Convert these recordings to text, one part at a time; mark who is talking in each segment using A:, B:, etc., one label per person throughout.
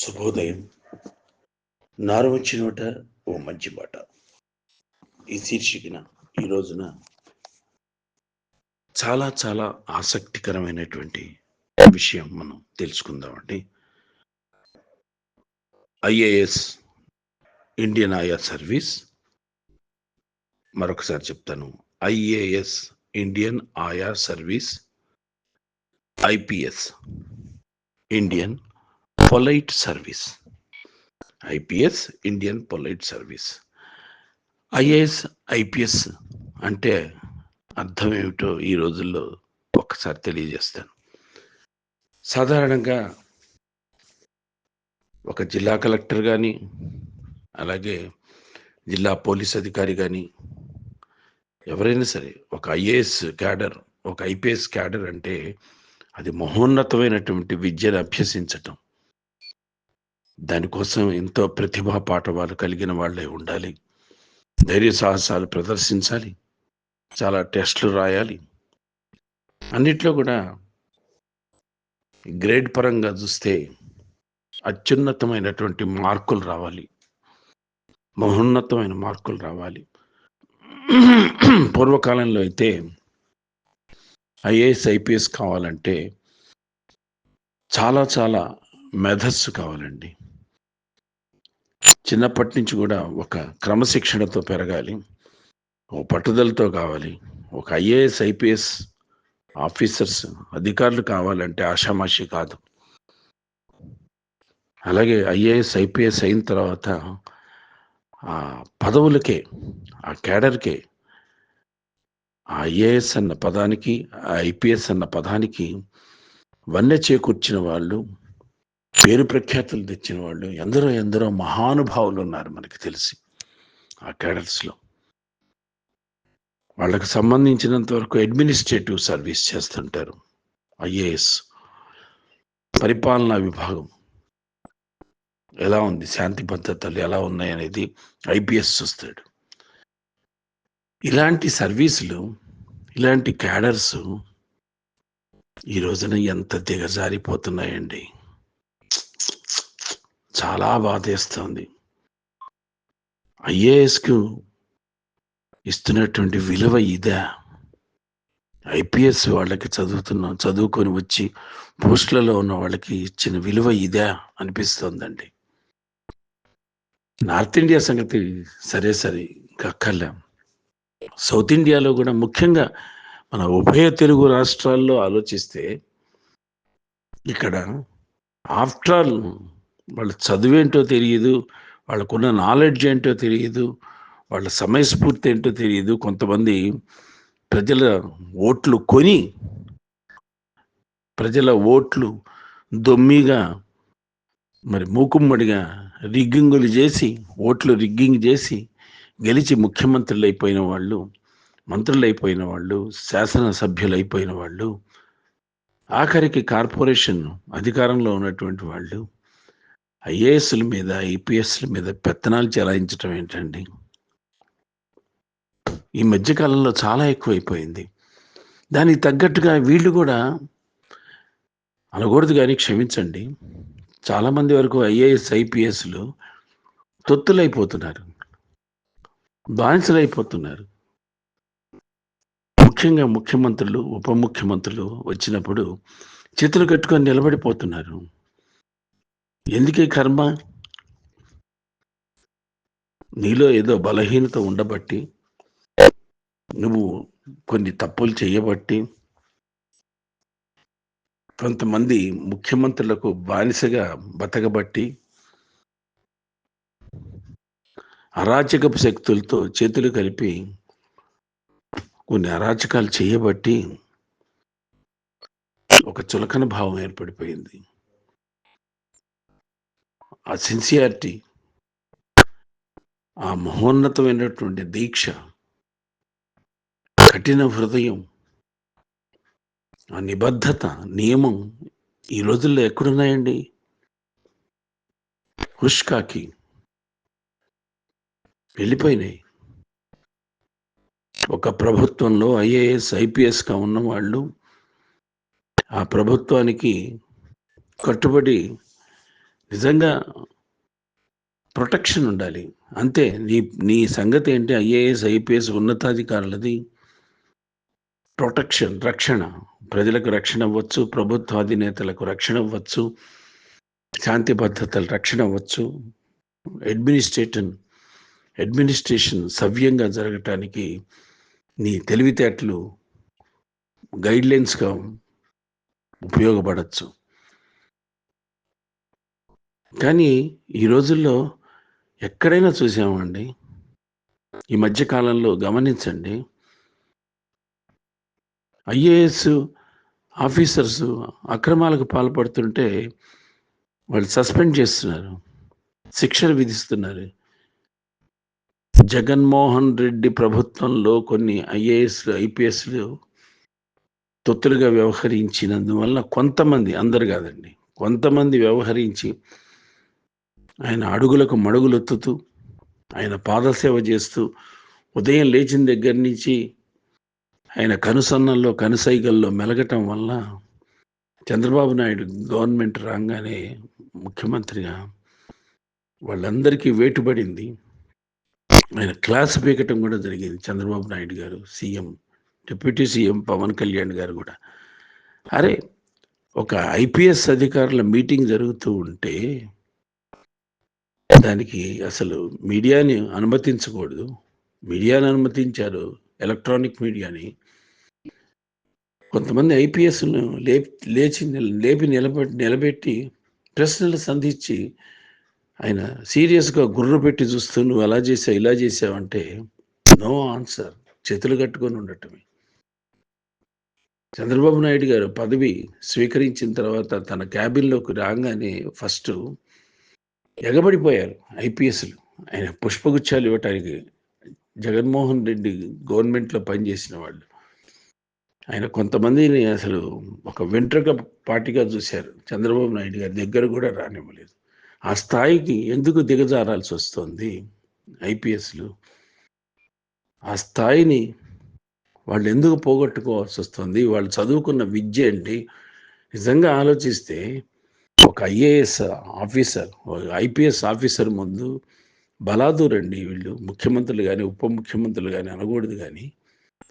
A: శుభోదయం. నారు వచ్చినోట ఓ మంచి మాట. ఈ శీర్షికన ఈ రోజున చాలా చాలా ఆసక్తికరమైనటువంటి విషయం మనం తెలుసుకుందామండి. ఐఏఎస్ ఇండియన్ ఆయా సర్వీస్. మరొకసారి చెప్తాను. ఐఏఎస్ ఇండియన్ ఆయా service IPS Indian polite service IPS Indian polite service IAS IPS అంటే అర్థం ఏమిటో ఈ రోజుల్లో ఒక్కసారి తెలియజేస్తాను. సాధారణంగా ఒక జిల్లా కలెక్టర్ కానీ అలాగే జిల్లా పోలీస్ అధికారి కానీ ఎవరైనా సరే ఒక ఐఏఎస్ క్యాడర్ ఒక ఐపీఎస్ క్యాడర్ అంటే అది మహోన్నతమైనటువంటి విద్యను అభ్యసించటం. దానికోసం ఎంతో ప్రతిభా పాఠవాలు కలిగిన వాళ్ళే ఉండాలి. ధైర్య సాహసాలు ప్రదర్శించాలి. చాలా టెస్టులు రాయాలి. అన్నిట్లో కూడా గ్రేడ్ పరంగా చూస్తే అత్యున్నతమైనటువంటి మార్కులు రావాలి. మహోన్నతమైన మార్కులు రావాలి. పూర్వకాలంలో అయితే ఐఏఎస్ ఐపీఎస్ కావాలంటే చాలా చాలా మెధస్సు కావాలండి. చిన్నప్పటి నుంచి కూడా ఒక క్రమశిక్షణతో పెరగాలి ఒక పట్టుదలతో కావాలి ఒక ఐఏఎస్ ఐపీఎస్ ఆఫీసర్స్ అధికారులు కావాలంటే ఆషామాషి కాదు. అలాగే ఐఏఎస్ ఐపీఎస్ అయిన తర్వాత ఆ పదవులకే ఆ క్యాడర్కే ఆ ఐఏఎస్ అన్న పదానికి ఆ ఐపీఎస్ అన్న పదానికి వన్నె చేకూర్చిన వాళ్ళు పేరు ప్రఖ్యాతులు తెచ్చిన వాళ్ళు ఎందరో ఎందరో మహానుభావులు ఉన్నారు మనకి తెలిసి ఆ క్యాడర్స్లో వాళ్ళకు సంబంధించినంత వరకు అడ్మినిస్ట్రేటివ్ సర్వీస్ చేస్తుంటారు. ఐఏఎస్. పరిపాలనా విభాగం. ఎలా ఉంది? శాంతి భద్రతలు ఎలా ఉన్నాయి అనేది ఐపీఎస్ చూస్తాడు. ఇలాంటి సర్వీసులు ఇలాంటి క్యాడర్స్ ఈ రోజున ఎంత దిగజారిపోతున్నాయండి. చాలా బాధేస్తుంది ఐఏఎస్కు ఇస్తున్నటువంటి విలువ ఇదా. ఐపీఎస్ వాళ్ళకి చదువుతున్న చదువుకొని వచ్చి పోస్టులలో ఉన్న వాళ్ళకి ఇచ్చిన విలువ ఇదా అనిపిస్తోందండి. నార్త్ ఇండియా సంగతి సరే సరే కక్కర్లే సౌత్ ఇండియాలో కూడా ముఖ్యంగా మన ఉభయ తెలుగు రాష్ట్రాల్లో ఆలోచిస్తే ఇక్కడ ఆఫ్టర్ ఆల్ వాళ్ళ చదువేంటో తెలియదు వాళ్ళకున్న నాలెడ్జ్ ఏంటో తెలియదు వాళ్ళ సమయస్ఫూర్తి ఏంటో తెలియదు కొంతమంది ప్రజల ఓట్లు కొని ప్రజల ఓట్లు దొమ్మిగా మరి మూకుమ్మడిగా రిగ్గింగులు చేసి ఓట్లు రిగ్గింగ్ చేసి గెలిచి ముఖ్యమంత్రులు అయిపోయిన వాళ్ళు మంత్రులు అయిపోయిన వాళ్ళు శాసనసభ్యులు అయిపోయిన వాళ్ళు ఆఖరికి కార్పొరేషన్ అధికారంలో ఉన్నటువంటి వాళ్ళు ఐఏఎస్ల మీద ఐపీఎస్ల మీద పెత్తనాలు చెలాయించడం ఏంటండి? ఈ మధ్యకాలంలో చాలా ఎక్కువైపోయింది. దానికి తగ్గట్టుగా వీళ్ళు కూడా అనకూడదు కానీ క్షమించండి. చాలామంది వరకు ఐఏఎస్ ఐపీఎస్లు తొత్తులైపోతున్నారు. బానిసలైపోతున్నారు. ముఖ్యంగా ముఖ్యమంత్రులు ఉప ముఖ్యమంత్రులు వచ్చినప్పుడు చేతులు కట్టుకొని నిలబడిపోతున్నారు. ఎందుకే కర్మ? నీలో ఏదో బలహీనత ఉండబట్టి నువ్వు కొన్ని తప్పులు చేయబట్టి కొంతమంది ముఖ్యమంత్రులకు బానిసగా బతకబట్టి అరాచకపు శక్తులతో చేతులు కలిపి కొన్ని అరాచకాలు చేయబట్టి ఒక చులకన భావం ఏర్పడిపోయింది. ఆ సిన్సియారిటీ ఆ మహోన్నతమైనటువంటి దీక్ష కఠిన హృదయం ఆ నిబద్ధత నియమం ఈ రోజుల్లో ఎక్కడున్నాయండి? హుష్కాకి వెళ్ళిపోయినాయి. ఒక ప్రభుత్వంలో ఐఏఎస్ ఐపీఎస్గా ఉన్న వాళ్ళు ఆ ప్రభుత్వానికి కట్టుబడి నిజంగా ప్రొటెక్షన్ ఉండాలి. అంతే నీ నీ సంగతి ఏంటి? ఐఏఎస్ ఐపీఎస్ ఉన్నతాధికారులది ప్రొటెక్షన్ రక్షణ. ప్రజలకు రక్షణ అవ్వచ్చు ప్రభుత్వ అధినేతలకు రక్షణ అవ్వచ్చు శాంతి భద్రతలు రక్షణ అవ్వచ్చు. అడ్మినిస్ట్రేషన్ అడ్మినిస్ట్రేషన్ సవ్యంగా జరగటానికి నీ తెలివితేటలు గైడ్లైన్స్గా ఉపయోగపడచ్చు. కానీ ఈ రోజుల్లో ఎక్కడైనా చూసామండి? ఈ మధ్యకాలంలో గమనించండి. ఐఏఎస్ ఆఫీసర్స్ అక్రమాలకు పాల్పడుతుంటే వాళ్ళు సస్పెండ్ చేస్తున్నారు. శిక్షలు విధిస్తున్నారు. జగన్మోహన్ రెడ్డి ప్రభుత్వంలో కొన్ని ఐఏఎస్లు ఐపీఎస్లు తొత్తులుగా వ్యవహరించినందువల్ల కొంతమంది అందరు కాదండి కొంతమంది వ్యవహరించి ఆయన అడుగులకు మడుగులొత్తుతూ ఆయన పాదసేవ చేస్తూ ఉదయం లేచిన దగ్గర నుంచి ఆయన కనుసన్నల్లో కనుసైగల్లో మెలగటం వల్ల చంద్రబాబు నాయుడు గవర్నమెంట్ రాగానే ముఖ్యమంత్రిగా వాళ్ళందరికీ వేటుబడింది. ఆయన క్లాస్ పీకటం కూడా జరిగింది చంద్రబాబు నాయుడు గారు CM deputy CM Pawan Kalyan గారు కూడా. అరే ఒక ఐపీఎస్ అధికారుల మీటింగ్ జరుగుతూ ఉంటే దానికి అసలు మీడియాని అనుమతించకూడదు. మీడియాని అనుమతించారు ఎలక్ట్రానిక్ మీడియాని. కొంతమంది ఐపీఎస్ను లే లేచి లేపి నిలబెట్టి నిలబెట్టి ప్రశ్నలు సంధించి ఆయన సీరియస్గా గుర్ర పెట్టి చూస్తూ నువ్వు అలా చేసావు ఇలా చేసావంటే నో ఆన్సర్. చేతులు కట్టుకొని ఉండటమే. చంద్రబాబు నాయుడు గారు పదవి స్వీకరించిన తర్వాత తన క్యాబిన్లోకి రాగానే ఫస్ట్ ఎగబడిపోయారు ఐపీఎస్లు. ఆయన పుష్పగుచ్చాలు ఇవ్వటానికి జగన్మోహన్ రెడ్డి గవర్నమెంట్లో పనిచేసిన వాళ్ళు. ఆయన కొంతమందిని అసలు ఒక వెంట్రుక పార్టీగా చూశారు. చంద్రబాబు నాయుడు గారి దగ్గర కూడా రానివ్వలేదు. ఆ స్థాయికి ఎందుకు దిగజారాల్సి వస్తుంది ఐపీఎస్లు? ఆ స్థాయిని వాళ్ళు ఎందుకు పోగొట్టుకోవాల్సి వస్తుంది? వాళ్ళు చదువుకున్న విద్య ఏంటి? నిజంగా ఆలోచిస్తే ఒక ఐఏఎస్ ఆఫీసర్ ఒక ఐపీఎస్ ఆఫీసర్ ముందు బలాదూరండి వీళ్ళు. ముఖ్యమంత్రులు కానీ ఉప ముఖ్యమంత్రులు కానీ అనకూడదు కానీ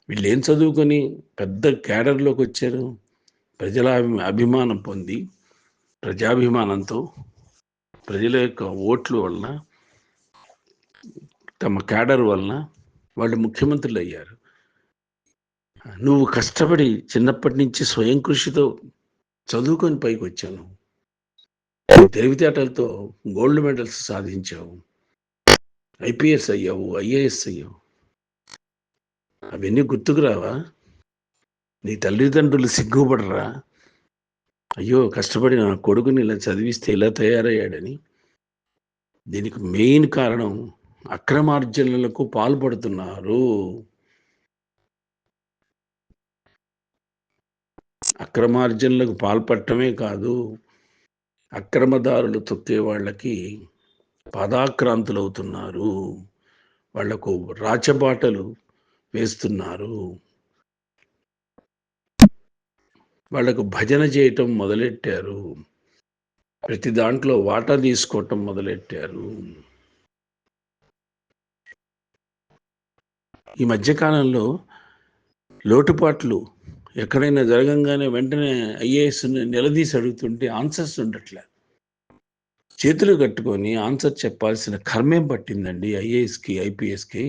A: వీళ్ళు ఏం చదువుకొని పెద్ద క్యాడర్లోకి వచ్చారు? ప్రజల అభిమానం పొంది ప్రజాభిమానంతో ప్రజల యొక్క ఓట్ల వలన తమ క్యాడర్ వలన వాళ్ళు ముఖ్యమంత్రులు అయ్యారు. నువ్వు కష్టపడి చిన్నప్పటి నుంచి స్వయం కృషితో చదువుకొని పైకి వచ్చాను తెలివితేటలతో గోల్డ్ మెడల్స్ సాధించావు. ఐపీఎస్ అయ్యావు ఐఏఎస్ అయ్యావు. అవన్నీ గుర్తుకు రావా? నీ తల్లిదండ్రులు సిగ్గుపడరా? అయ్యో కష్టపడి నా కొడుకుని ఇలా చదివిస్తే ఇలా తయారయ్యాడని? దీనికి మెయిన్ కారణం అక్రమార్జనలకు పాల్పడుతున్నారు. అక్రమార్జనలకు పాల్పడటమే కాదు అక్రమదారులు తొక్కే వాళ్ళకి పాదాక్రాంతులు అవుతున్నారు వాళ్ళకు రాచబాటలు వేస్తున్నారు. వాళ్ళకు భజన చేయటం మొదలెట్టారు. ప్రతి దాంట్లో వాటా తీసుకోవటం మొదలెట్టారు. ఈ మధ్యకాలంలో లోటుపాట్లు ఎక్కడైనా జరగంగానే వెంటనే ఐఏఎస్ నిలదీసి అడుగుతుంటే ఆన్సర్స్ ఉండట్లే. చేతులు కట్టుకొని ఆన్సర్ చెప్పాల్సిన కర్మేం పట్టిందండి ఐఏఎస్కి ఐపీఎస్కి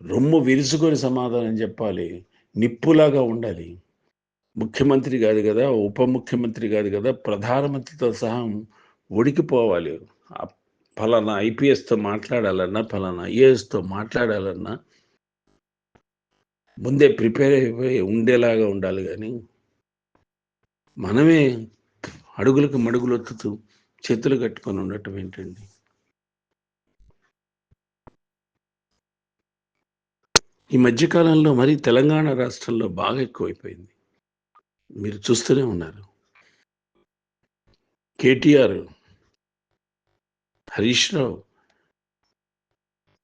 A: రొమ్ము విరుచుకొని సమాధానం చెప్పాలి నిప్పులాగా ఉండాలి. ముఖ్యమంత్రి కాదు కదా ఉప ముఖ్యమంత్రి కాదు కదా ప్రధానమంత్రితో సహా ఉడికిపోవాలి ఫలానా ఐపీఎస్తో మాట్లాడాలన్నా ఫలానా ఐఏఎస్తో మాట్లాడాలన్నా ముందే ప్రిపేర్ అయిపోయి ఉండేలాగా ఉండాలి కానీ మనమే అడుగులకు మడుగులు ఒత్తుతూ చేతులు కట్టుకొని ఉండటం ఏంటండి? ఈ మధ్యకాలంలో మరి తెలంగాణ రాష్ట్రంలో బాగా ఎక్కువైపోయింది. మీరు చూస్తూనే ఉన్నారు. కేటీఆర్ హరీష్ రావు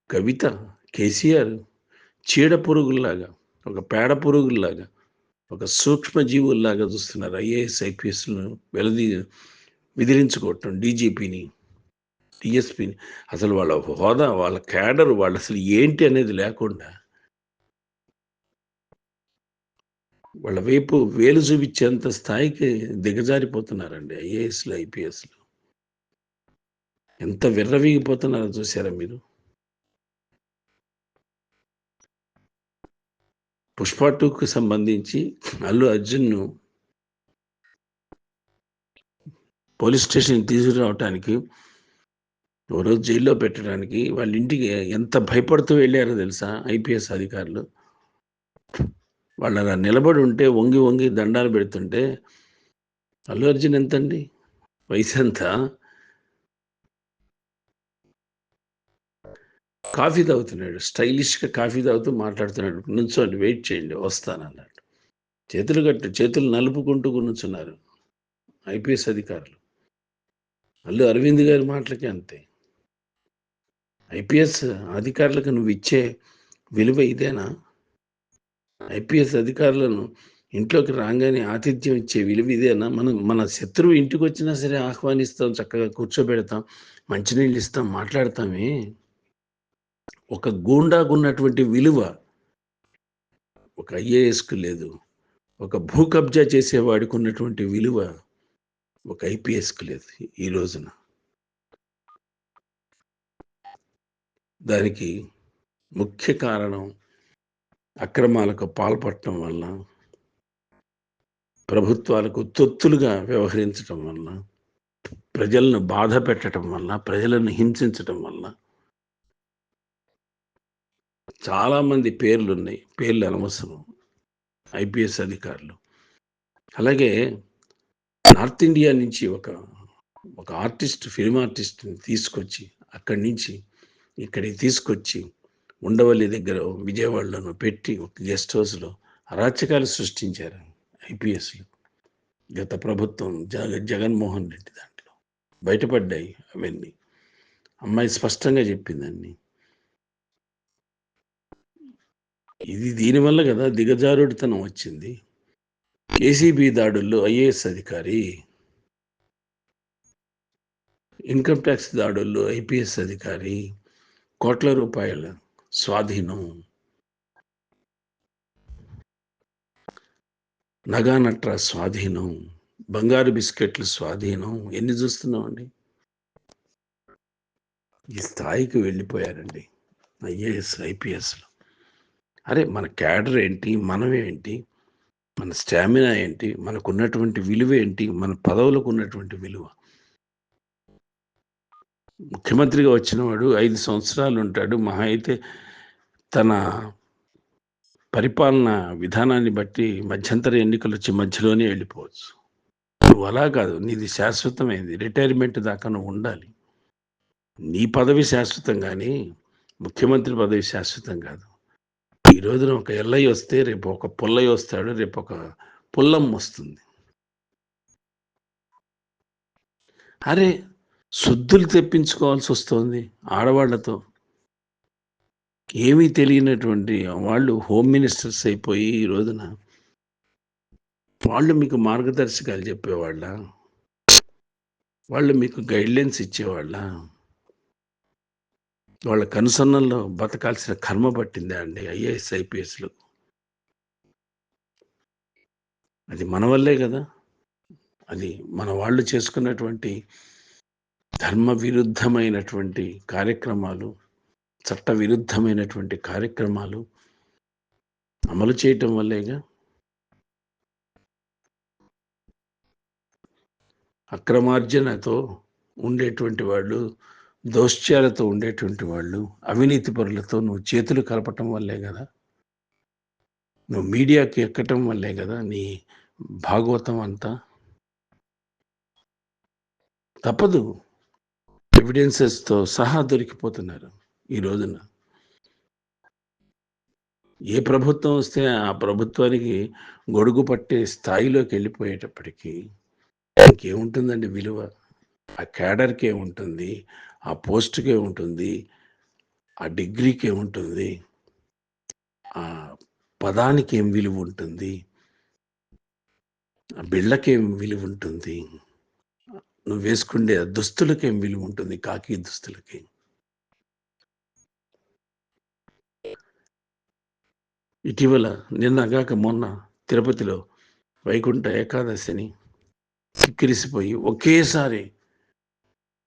A: కవిత కేసీఆర్ చీడ పురుగుల్లాగా ఒక పేడ పురుగుల్లాగా ఒక సూక్ష్మ జీవుల్లాగా చూస్తున్నారు ఐఏఎస్ ఐపీఎస్ను వెలది విదిలించుకోవటం డీజీపీని డిఎస్పీని. అసలు వాళ్ళ హోదా వాళ్ళ క్యాడర్ వాళ్ళు అసలు ఏంటి అనేది లేకుండా వాళ్ళ వైపు వేలు చూపించేంత స్థాయికి దిగజారిపోతున్నారండి ఐఏఎస్లు ఐపీఎస్లు. ఎంత విర్రవీగిపోతున్నారో చూసారా మీరు? పుష్ప టూకి సంబంధించి అల్లు అర్జున్ను పోలీస్ స్టేషన్ తీసుకురావటానికి ఓ రోజు జైల్లో పెట్టడానికి వాళ్ళ ఇంటికి ఎంత భయపడుతూ వెళ్ళారో తెలుసా ఐపీఎస్ అధికారులు? వాళ్ళు అలా నిలబడి ఉంటే వంగి వంగి దండాలు పెడుతుంటే అల్లు అర్జున్ ఎంతండి? వయసు ఎంత కాఫీ తాగుతున్నాడు స్టైలిష్గా కాఫీ తాగుతూ మాట్లాడుతున్నాడు. నుంచోండి వెయిట్ చేయండి వస్తానన్నాడు చేతులు కట్టు చేతులు నలుపుకుంటూ కూర్చున్నారు. ఐపీఎస్ అధికారులు. అల్లు అరవింద్ గారి మాటలకి అంతే. ఐపీఎస్ అధికారులకు నువ్వు ఇచ్చే విలువ ఇదేనా? ఐపీఎస్ అధికారులను ఇంట్లోకి రాగానే ఆతిథ్యం ఇచ్చే విలువ ఇదేనా? మనం మన శత్రువు ఇంటికి వచ్చినా సరే ఆహ్వానిస్తాం చక్కగా కూర్చోబెడతాం మంచినీళ్ళు ఇస్తాం మాట్లాడతామే. ఒక గూండాకున్నటువంటి విలువ ఒక ఐఏఎస్కు లేదు. ఒక భూ కబ్జా చేసేవాడికి ఉన్నటువంటి విలువ ఒక ఐపీఎస్కు లేదు ఈ రోజున. దానికి ముఖ్య కారణం అక్రమాలకు పాల్పడటం వల్ల ప్రభుత్వాలకు తొత్తులుగా వ్యవహరించటం వల్ల ప్రజలను బాధ పెట్టడం వల్ల ప్రజలను హింసించటం వల్ల చాలామంది పేర్లు ఉన్నాయి పేర్లు అనవసరం. ఐపీఎస్ అధికారులు. అలాగే నార్త్ ఇండియా నుంచి ఒక ఒక ఆర్టిస్ట్ ఫిల్మ్ ఆర్టిస్ట్ని తీసుకొచ్చి అక్కడి నుంచి ఇక్కడికి తీసుకొచ్చి ఉండవల్లి దగ్గర విజయవాడలోనూ పెట్టి ఒక గెస్ట్ హౌస్లో అరాచకాలు సృష్టించారు ఐపీఎస్లు. గత ప్రభుత్వం జగ జగన్మోహన్ రెడ్డి దాంట్లో బయటపడ్డాయి అవన్నీ. అమ్మాయి స్పష్టంగా చెప్పిందండి ఇది దీనివల్ల కదా దిగజారుడితనం వచ్చింది. ఏసీబీ దాడుల్లో ఐఏఎస్ అధికారి ఇన్కమ్ ట్యాక్స్ దాడుల్లో ఐపీఎస్ అధికారి కోట్ల రూపాయల స్వాధీనం. నగానట్ర స్వాధీనం బంగారు బిస్కెట్లు స్వాధీనం ఎన్ని చూస్తున్నామండి? ఈ స్థాయికి వెళ్ళిపోయారండి ఐఏఎస్ ఐపీఎస్లో. అరే మన క్యాడర్ ఏంటి? మనమేంటి మన స్టామినా ఏంటి? మనకు ఉన్నటువంటి విలువ ఏంటి? మన పదవులకు ఉన్నటువంటి విలువ. ముఖ్యమంత్రిగా వచ్చిన వాడు ఐదు సంవత్సరాలు ఉంటాడు. మహా అయితే తన పరిపాలన విధానాన్ని బట్టి మధ్యంతర ఎన్నికలు వచ్చి మధ్యలోనే వెళ్ళిపోవచ్చు. నువ్వు అలా కాదు. నీది శాశ్వతమైంది. రిటైర్మెంట్ దాకా నువ్వు ఉండాలి. నీ పదవి శాశ్వతం కానీ ముఖ్యమంత్రి పదవి శాశ్వతం కాదు. ఈ రోజున ఒక ఎల్లయ్య వస్తే రేపు ఒక పుల్లయ్య వస్తాడు రేపు ఒక పుల్లమ్మ వస్తుంది. అరే శుద్ధులు తెప్పించుకోవాల్సి వస్తుంది ఆడవాళ్ళతో ఏమీ తెలియనటువంటి వాళ్ళు హోమ్ మినిస్టర్స్ అయిపోయి ఈ రోజున వాళ్ళు మీకు మార్గదర్శకాలు చెప్పేవాళ్ళ? వాళ్ళు మీకు గైడ్లైన్స్ ఇచ్చేవాళ్ళ? వాళ్ళ కనుసన్నల్లో బతకాల్సిన కర్మ పట్టిందా అండి ఐఏఎస్ ఐపీఎస్లు? అది మన వల్లే కదా. అది మన వాళ్ళు చేసుకున్నటువంటి ధర్మ విరుద్ధమైనటువంటి కార్యక్రమాలు చట్ట విరుద్ధమైనటువంటి కార్యక్రమాలు అమలు చేయటం వల్లేగా? అక్రమార్జనతో ఉండేటువంటి వాళ్ళు దౌశ్చ్యాలతో ఉండేటువంటి వాళ్ళు అవినీతి పరులతో నువ్వు చేతులు కలపటం వల్లే కదా. నువ్వు మీడియాకి ఎక్కటం వల్లే కదా నీ భాగవతం అంతా. తప్పదు. ఎవిడెన్సెస్తో సహా దొరికిపోతున్నారు ఈ రోజున. ఏ ప్రభుత్వం వస్తే ఆ ప్రభుత్వానికి గొడుగు పట్టే స్థాయిలోకి వెళ్ళిపోయేటప్పటికీ ఇంకేముంటుందండి విలువ? ఆ క్యాడర్కే ఉంటుంది ఆ పోస్ట్కే ఉంటుంది ఆ డిగ్రీకే ఉంటుంది ఆ పదానికి ఏం విలువ ఉంటుంది ఆ బిళ్ళకేం విలువ ఉంటుంది నువ్వు వేసుకుండే దుస్తులకేం విలువ ఉంటుంది కాకి దుస్తులకి? ఇటీవల నిన్నగాక మొన్న తిరుపతిలో వైకుంఠ ఏకాదశిని సిక్కిరిసిపోయి ఒకేసారి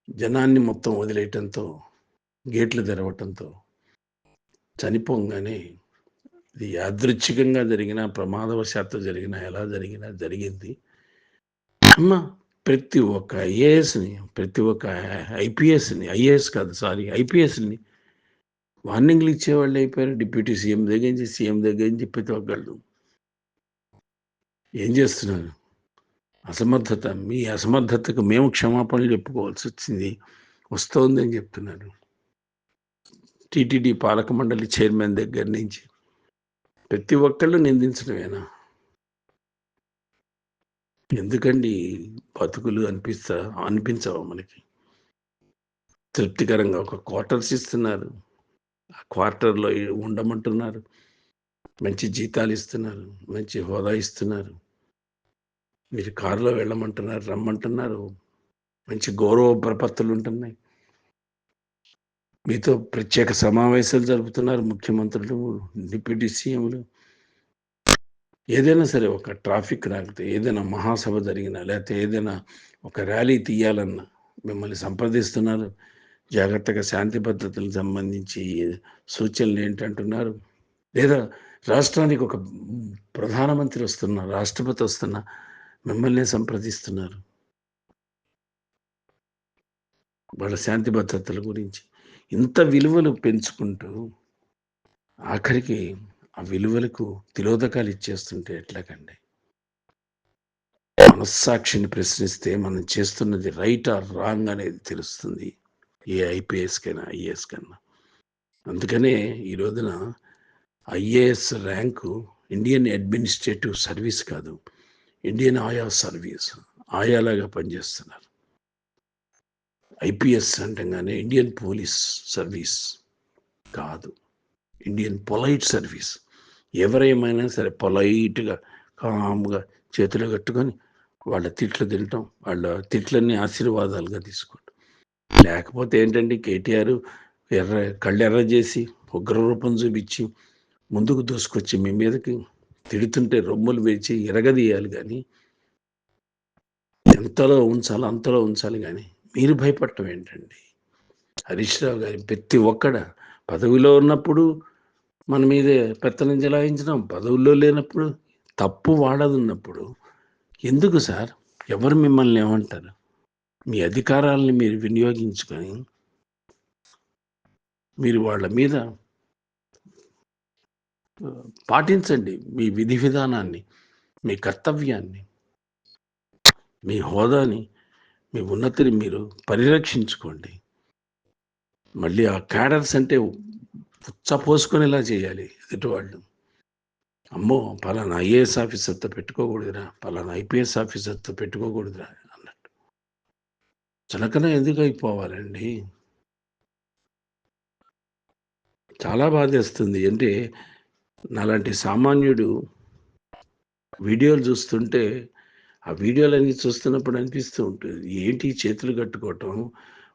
A: జనాన్ని మొత్తం వదిలేయటంతో గేట్లు తెరవటంతో చనిపోగానే ఇది యాదృచ్ఛికంగా జరిగిన ప్రమాదవశాత్తు జరిగిన ఎలా జరిగినా జరిగింది. అమ్మ ప్రతి ఒక్క ఐఏఎస్ని ప్రతి ఒక్క ఐపీఎస్ని ఐఏఎస్ కాదు సారీ ఐపీఎస్ని వార్నింగ్లు ఇచ్చేవాళ్ళు అయిపోయారు. డిప్యూటీ సీఎం దగ్గర నుంచి సీఎం దగ్గర నుంచి ప్రతి ఒక్కళ్ళు. ఏం చేస్తున్నారు? అసమర్థత మీ అసమర్థతకు మేము క్షమాపణలు చెప్పుకోవాల్సి వచ్చింది. వస్తోందని చెప్తున్నారు. టీటీడీ పాలక మండలి చైర్మన్ దగ్గర నుంచి ప్రతి ఒక్కళ్ళు నిందించడమేనా? ఎందుకండి బతుకులు అనిపిస్తా అనిపించవా మనకి? తృప్తికరంగా ఒక క్వార్టర్స్ ఇస్తున్నారు. ఆ క్వార్టర్లో ఉండమంటున్నారు. మంచి జీతాలు ఇస్తున్నారు. మంచి హోదా ఇస్తున్నారు. మీరు కారులో వెళ్ళమంటున్నారు రమ్మంటున్నారు. మంచి గౌరవ ప్రపత్తులు ఉంటున్నాయి మీతో ప్రత్యేక సమావేశాలు జరుపుతున్నారు ముఖ్యమంత్రులు డిప్యూటీ సీఎంలు. ఏదైనా సరే ఒక ట్రాఫిక్ రాకపోతే ఏదైనా మహాసభ జరిగినా లేకపోతే ఏదైనా ఒక ర్యాలీ తీయాలన్నా మిమ్మల్ని సంప్రదిస్తున్నారు. జాగ్రత్తగా శాంతి భద్రతలకు సంబంధించి సూచనలు ఏంటంటున్నారు. లేదా రాష్ట్రానికి ఒక ప్రధానమంత్రి వస్తున్నా రాష్ట్రపతి వస్తున్నా మిమ్మల్ని సంప్రదిస్తున్నారు. వాళ్ళ శాంతి భద్రతల గురించి ఇంత విలువలు పెంచుకుంటూ ఆఖరికి ఆ విలువలకు తిలోదకాలు ఇచ్చేస్తుంటే ఎట్లాగండి? మనస్సాక్షిని ప్రశ్నిస్తే మనం చేస్తున్నది రైట్ ఆర్ రాంగ్ అనేది తెలుస్తుంది. ఏ ఐపీఎస్ కైనా ఐఏఎస్ కన్నా. అందుకనే ఈ రోజున IAS rank Indian administrative service కాదు. ఇండియన్ ఆయా సర్వీస్ ఆయాలాగా పనిచేస్తున్నారు. ఐపీఎస్ అంటంగానే ఇండియన్ పోలీస్ సర్వీస్ కాదు. Indian polite service. ఎవరేమైనా సరే పొలైట్గా కామ్గా చేతులు కట్టుకొని వాళ్ళ తిట్లు తినటం వాళ్ళ తిట్లన్నీ ఆశీర్వాదాలుగా తీసుకోవటం. లేకపోతే ఏంటంటే కేటీఆర్ ఎర్ర కళ్ళెర్ర చేసి ఉగ్రరూపం చూపించి ముందుకు దూసుకొచ్చి మీ మీదకి తిడుతుంటే రొమ్ములు వేచి ఎరగదీయాలి కానీ ఎంతలో ఉంచాలో అంతలో ఉంచాలి కానీ మీరు భయపడటం ఏంటండి? హరీష్ రావు గారి ప్రతి ఒక్కడ పదవిలో ఉన్నప్పుడు మన మీదే పెత్తనం జలాయించడం పదవుల్లో లేనప్పుడు తప్పు వాడదున్నప్పుడు ఎందుకు సార్? ఎవరు మిమ్మల్ని ఏమంటారు? మీ అధికారాలని మీరు వినియోగించుకొని మీరు వాళ్ళ మీద పాటించండి మీ విధి విధానాన్ని మీ కర్తవ్యాన్ని మీ హోదాని మీ ఉన్నతిని మీరు పరిరక్షించుకోండి. మళ్ళీ ఆ క్యాడర్స్ అంటే ఉచ్చపోసుకునేలా చేయాలి ఎదుటి వాళ్ళు అమ్మో పలానా ఐఏఎస్ ఆఫీసర్తో పెట్టుకోకూడదురా పలానా ఐపీఎస్ ఆఫీసర్తో పెట్టుకోకూడదురా అన్నట్టు. చులకన ఎందుకు అయిపోవాలండి? చాలా బాధేస్తుంది. అంటే నాలాంటి సామాన్యుడు వీడియోలు చూస్తుంటే ఆ వీడియోలన్నీ చూస్తున్నప్పుడు అనిపిస్తూ ఉంటుంది. ఏంటి చేతులు కట్టుకోవటం?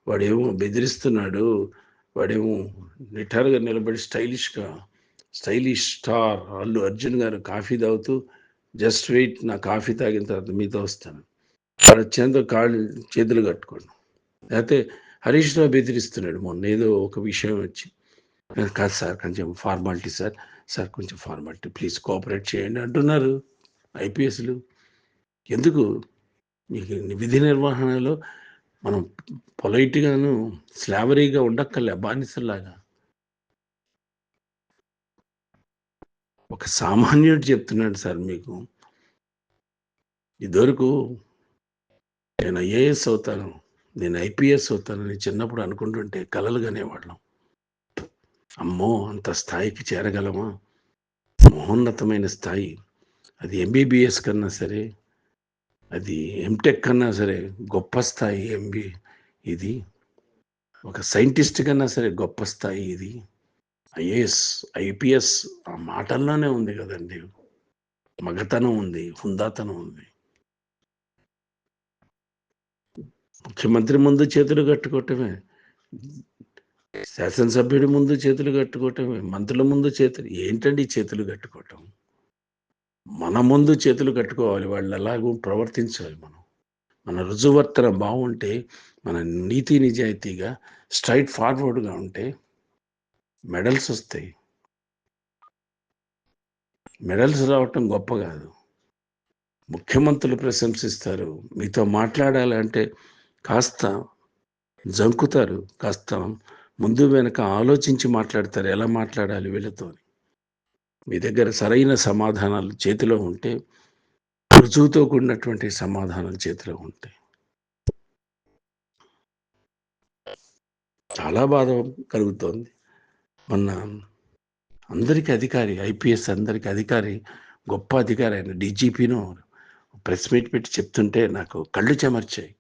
A: వాడేమో బెదిరిస్తున్నాడు. వాడేమో నిటారుగా నిలబడి స్టైలిష్గా స్టైలిష్ స్టార్ అల్లు అర్జున్ గారు కాఫీ తాగుతూ జస్ట్ వెయిట్ నా కాఫీ తాగిన తర్వాత మీతో వస్తాను. వాడు వచ్చేంత కాళ్ళు చేతులు కట్టుకోండి. లేకపోతే హరీష్ రావు బెదిరిస్తున్నాడు మొన్న ఏదో ఒక విషయం వచ్చి. కాదు సార్ కొంచెం ఫార్మాలిటీ సార్. సార్ కొంచెం ఫార్మాలిటీ ప్లీజ్ కోఆపరేట్ చేయండి అంటున్నారు ఐపీఎస్లు. ఎందుకు? మీకు విధి నిర్వహణలో మనం పొలైట్గాను స్లావరీగా ఉండక్కర్లే బానిసలాగా ఒక సామాన్యుడు చెప్తున్నాడు సార్ మీకు. ఇదివరకు నేను ఐఏఎస్ అవుతాను నేను ఐపీఎస్ అవుతానని చిన్నప్పుడు అనుకుంటుంటే కలలు కనేవాళ్ళం అమ్మో! అంత స్థాయికి చేరగలమా? మహోన్నతమైన స్థాయి. అది ఎంబీబీఎస్ కన్నా సరే అది ఎంటెక్ కన్నా సరే గొప్ప స్థాయి ఎంబీ ఇది. ఒక సైంటిస్ట్ కన్నా సరే గొప్ప స్థాయి ఇది. ఐఏఎస్ ఐపీఎస్ ఆ మాటల్లోనే ఉంది కదండి. మగతనం ఉంది హుందాతనం ఉంది. ముఖ్యమంత్రి ముందు చేతులు కట్టుకోవటమే. శాసనసభ్యుడి ముందు చేతులు కట్టుకోవటం మంత్రుల ముందు చేతులు ఏంటండి చేతులు కట్టుకోవటం? మన ముందు చేతులు కట్టుకోవాలి వాళ్ళు ఎలాగో ప్రవర్తించాలి మనం. మన రుజువర్తన బాగుంటే మన నీతి నిజాయితీగా స్ట్రైట్ ఫార్వర్డ్గా ఉంటే మెడల్స్ వస్తాయి. మెడల్స్ రావటం గొప్ప కాదు. ముఖ్యమంత్రులు ప్రశంసిస్తారు. మీతో మాట్లాడాలంటే కాస్త జంకుతారు కాస్త ముందు వెనక ఆలోచించి మాట్లాడతారు. ఎలా మాట్లాడాలి వీళ్ళతో మీ దగ్గర సరైన సమాధానాలు చేతిలో ఉంటే రుజువుతో కూడినటువంటి సమాధానాలు చేతిలో ఉంటాయి చాలా బాధ కలుగుతోంది. మొన్న అందరికి అధికారి ఐపీఎస్ అందరికి అధికారి గొప్ప అధికారి ఆయన డీజీపీను ప్రెస్ మీట్ పెట్టి చెప్తుంటే నాకు కళ్ళు చెమర్చాయి.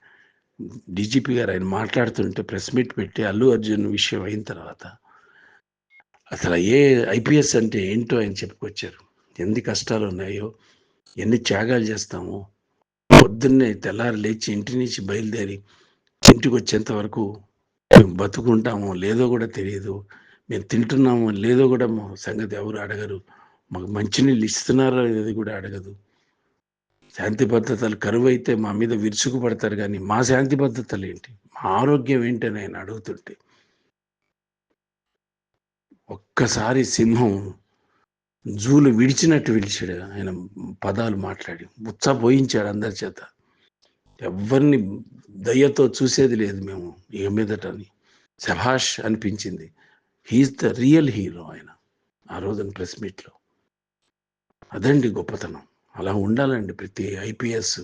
A: డీజీపీ గారు ఆయన మాట్లాడుతుంటే ప్రెస్ మీట్ పెట్టి అల్లు అర్జున్ విషయం అయిన తర్వాత అసలు ఏ ఐపీఎస్ అంటే ఏంటో ఆయన చెప్పుకొచ్చారు. ఎన్ని కష్టాలు ఉన్నాయో ఎన్ని త్యాగాలు చేస్తామో పొద్దున్నే తెల్లారి లేచి ఇంటి నుంచి బయలుదేరి ఇంటికి వచ్చేంత వరకు మేము బతుకుంటామో లేదో కూడా తెలియదు. మేము తింటున్నామో లేదో కూడా మా సంగతి ఎవరు అడగరు. మాకు మంచినీళ్ళు ఇస్తున్నారో అనేది కూడా అడగదు. శాంతి భద్రతలు కరువు అయితే మా మీద విరుచుకుపడతారు కానీ మా శాంతి భద్రతలు ఏంటి? మా ఆరోగ్యం ఏంటని ఆయన అడుగుతుంటే ఒక్కసారి సింహం జూలు విడిచినట్టు విడిచాడు. ఆయన పదాలు మాట్లాడి ఉత్సాహ పోయించాడు అందరి చేత. ఎవరిని దయ్యతో చూసేది లేదు మేము ఇక మీదటని శభాష్ అనిపించింది. హీఈస్ ద రియల్ హీరో ఆయన ఆ రోజున ప్రెస్ మీట్లో. అదండి గొప్పతనం. అలా ఉండాలండి ప్రతి ఐపీఎస్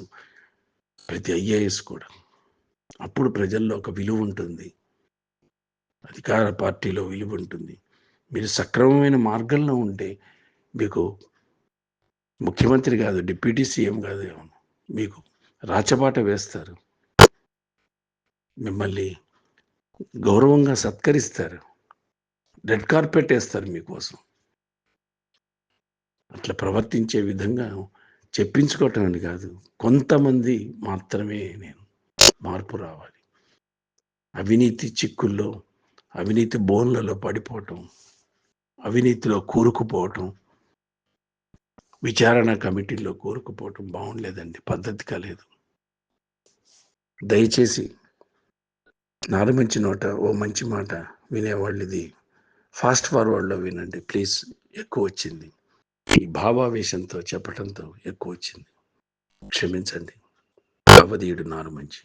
A: ప్రతి ఐఏఎస్ కూడా. అప్పుడు ప్రజల్లో ఒక విలువ ఉంటుంది. అధికార పార్టీలో విలువ ఉంటుంది. మీరు సక్రమమైన మార్గంలో ఉంటే మీకు ముఖ్యమంత్రి కాదు డిప్యూటీ సీఎం కాదు మీకు రాచబాట వేస్తారు. మిమ్మల్ని గౌరవంగా సత్కరిస్తారు. రెడ్ కార్పెట్ వేస్తారు మీకోసం. అట్లా ప్రవర్తించే విధంగా చెప్పించుకోవటం అని కాదు కొంతమంది మాత్రమే నేను మార్పు రావాలి. అవినీతి చిక్కుల్లో అవినీతి బోన్లలో పడిపోవటం అవినీతిలో కూరుకుపోవటం విచారణ కమిటీలో కూరుకుపోవటం బాగుండలేదండి పద్ధతి కాలేదు. దయచేసి నారు మంచి నోట ఓ మంచి మాట వినేవాళ్ళు ఇది ఫాస్ట్ ఫార్వర్డ్లో వినండి ప్లీజ్ ఎక్కువ వచ్చింది. ఈ భావావేశంతో చెప్పటంతో ఎక్కువ వచ్చింది క్షమించండి. అవధీయుడు నారు మంచి